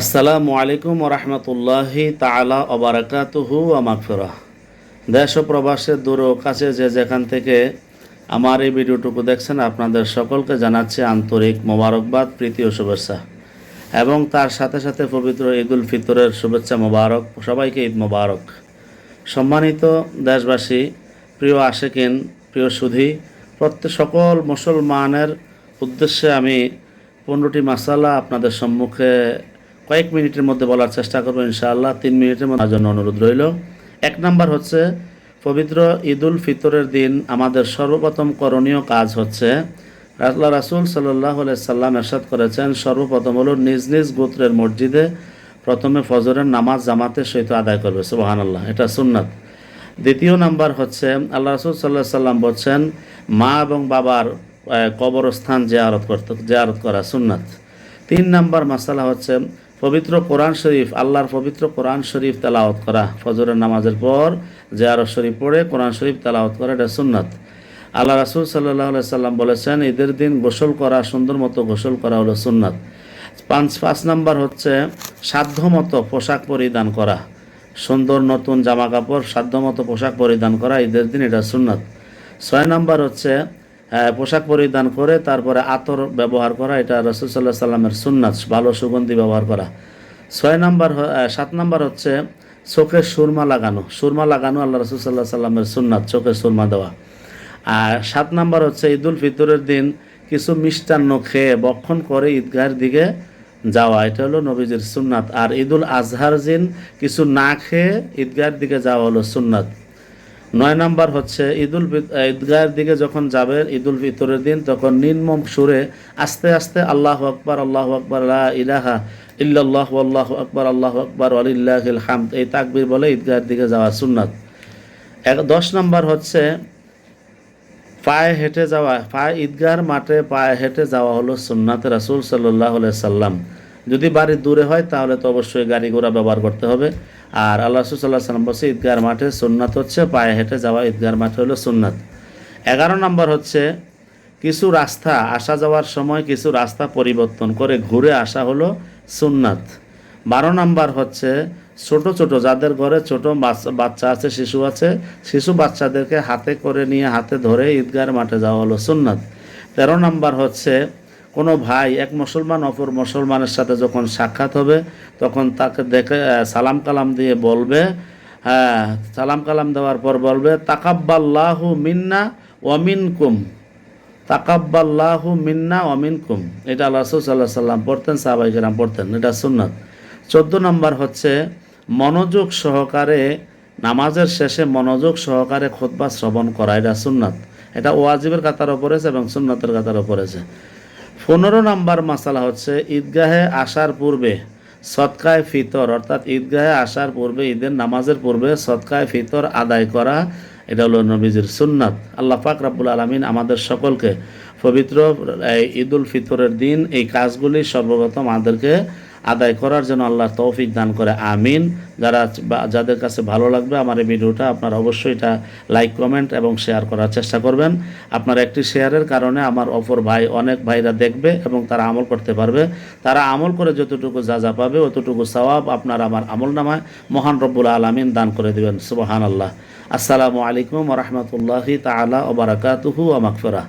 আসসালামু আলাইকুম রহমতুল্লাহি তালা অবরাকাতুহু আমাকফেরা দেশ ও প্রবাসের দূর কাছে যে যেখান থেকে আমার এই ভিডিওটুকু দেখছেন, আপনাদের সকলকে জানাচ্ছি আন্তরিক মোবারকবাদ, প্রীতি ও শুভেচ্ছা। এবং তার সাথে সাথে পবিত্র ঈদ উল ফিতরের শুভেচ্ছা মোবারক, সবাইকে ঈদ মোবারক। সম্মানিত দেশবাসী, প্রিয় আশেকিন, প্রিয় সুধী, প্রত্যেক সকল মুসলমানের উদ্দেশ্যে আমি পনেরোটি মাসালা আপনাদের সম্মুখে কয়েক মিনিটের মধ্যে বলার চেষ্টা করব, ইনশাআল্লাহ। তিন মিনিটের মধ্যে জন্য অনুরোধ রইল। এক নাম্বার হচ্ছে, পবিত্র ঈদুল ফিতরের দিন আমাদের সর্বপ্রথম করণীয় কাজ হচ্ছে, আল্লাহ রাসুল সাল্লাহ সাল্লাম এরশাদ করেছেন, সর্বপ্রথম হলো নিজ নিজ গোত্রের মসজিদে প্রথমে ফজরের নামাজ জামাতের সহিত আদায় করবে সুবাহান আল্লাহ এটা সুন্নাত। দ্বিতীয় নাম্বার হচ্ছে, আল্লাহ রসুল সাল্লাহ সাল্লাম বলছেন, মা এবং বাবার কবরস্থান জেয়ারত করতে জেয়ারত করা সুন্নাত। তিন নাম্বার মাসালা হচ্ছে পবিত্র কোরআন শরীফ, আল্লাহর পবিত্র কোরআন শরীফ তেলাওয়াত করা। ফজরের নামাজের পর জেয়ারত শরীফ পড়ে কোরআন শরীফ তেলাওয়াত করা, এটা সুন্নাত। আল্লাহ রাসুল সাল্লাহ সাল্লাম বলেছেন, ঈদের দিন গোসল করা, সুন্দর মতো গোসল করা হলো সুন্নাত। পাঁচ পাঁচ নাম্বার হচ্ছে সাধ্যমতো পোশাক পরিধান করা। সুন্দর নতুন জামা কাপড় সাধ্যমতো পোশাক পরিধান করা, ঈদের দিন এটা সুন্নাত। ছয় নাম্বার হচ্ছে পোশাক পরিধান করে, তারপরে আতর ব্যবহার করা, এটা রসুল সাল্লাহ সাল্লামের সুন্নাত, ভালো সুগন্ধি ব্যবহার করা। ছয় নাম্বার সাত নাম্বার হচ্ছে চোখে সুরমা লাগানো। সুরমা লাগানো আল্লাহ রসুল সাল্লাহ সাল্লামের সুন্নাত চোখে সুরমা দেওয়া। আর সাত নাম্বার হচ্ছে ঈদুল ফিতরের দিন কিছু মিষ্টান্ন খেয়ে বক্ষণ করে ঈদগাহের দিকে যাওয়া, এটা হলো নবীজির সুন্নাত। আর ঈদুল আজহার দিন কিছু না খেয়ে ঈদগাহের দিকে যাওয়া হলো সুন্নাত। নয় নাম্বার হচ্ছে ঈদুল ঈদগাহের দিকে যখন যাবে, ঈদুল ফিতরের দিন, তখন নির্মম সুরে আস্তে আস্তে আল্লাহ আকবর আল্লাহ আকবর ইলাহা ইল্লাল্লাহ আল্লাহ আকবর আল্লাহ আকবর আলিল্লাহিল হামদ। এই তাকবির বলে ঈদগাহের দিকে যাওয়া সুন্নাত। এক দশ নাম্বার হচ্ছে পায়ে হেঁটে যাওয়া পায়ে ঈদগার মাঠে পায়ে হেঁটে যাওয়া হলো সুন্নাত রাসুল সাল্লাহ সাল্লাম। যদি বাড়ি দূরে হয়, তাহলে তো অবশ্যই গাড়ি ঘোড়া ব্যবহার করতে হবে। আর আল্লাহ রসুল সাল্লাহ সাল্লাম বলছে, ঈদগার মাঠে সুন্নাত হচ্ছে, পায়ে হেঁটে যাওয়া ঈদগার মাঠে হলো সুন্নাত। এগারো নম্বর হচ্ছে, কিছু রাস্তা আসা যাওয়ার সময় কিছু রাস্তা পরিবর্তন করে ঘুরে আসা হলো সুন্নাত। বারো নাম্বার হচ্ছে, ছোট ছোট যাদের ঘরে ছোট বাচ্চা- বাচ্চা আছে, শিশু আছে, শিশু বাচ্চাদেরকে হাতে করে নিয়ে হাতে ধরে ঈদগার মাঠে যাওয়া হলো সুন্নাত। তেরো নাম্বার হচ্ছে কোনো ভাই, এক মুসলমান, অপর মুসলমানের সাথে যখন সাক্ষাৎ হবে, তখন তাকে দেখে সালাম কালাম দিয়ে বলবে হ্যাঁ সালাম কালাম দেওয়ার পর বলবে, তাকাব্বাল্লাহু মিন্না ওয়ামিনকুম তাকাব্বাল্লাহু মিন্না ওয়ামিনকুম এটা আল্লাহ সাল্লাহ সাল্লাম পড়তেন, সাহাবাই কেরাম পড়তেন, এটা সুন্নাত। চোদ্দ নম্বর হচ্ছে, মনোযোগ সহকারে, নামাজের শেষে মনোযোগ সহকারে খোদবা শ্রবণ করা, এটা সুন্নাত। এটা ওয়াজিবের কাতারও পড়েছে এবং সুন্নাতের কাতারও পড়েছে পনেরো নাম্বার মশালা হচ্ছে ঈদগাহে আসার পূর্বে সৎকায় ফিতর, অর্থাৎ ঈদগাহে আসার পূর্বে, ঈদের নামাজের পূর্বে সৎকায় ফিতর আদায় করা, এটা হলো নবীজির সুন্নাত। আল্লাহ পাক রাব্বুল আলমিন আমাদের সকলকে পবিত্র, এই ঈদুল ফিতরের দিন, এই কাজগুলি সর্বপ্রথম আমাদেরকে আদায় করার জন্য আল্লাহ তৌফিক দান করে, আমিন। যারা যাদের কাছে ভালো লাগবে আমার এই ভিডিওটা, আপনারা অবশ্যই এটা লাইক, কমেন্ট এবং শেয়ার করার চেষ্টা করবেন। আপনার একটি শেয়ারের কারণে আমার অপর ভাই, অনেক ভাইরা দেখবে এবং তারা আমল করতে পারবে। তারা আমল করে যতটুকু যা যা পাবে, অতটুকু সওয়াব আপনার আমার আমল নামায় মহান রব্বুল আলমিন দান করে দেবেন। সুবহান আল্লাহ আসসালামু আলাইকুম রহমতুল্লাহি তালা ওবরাকাতুহু আমাকফেরা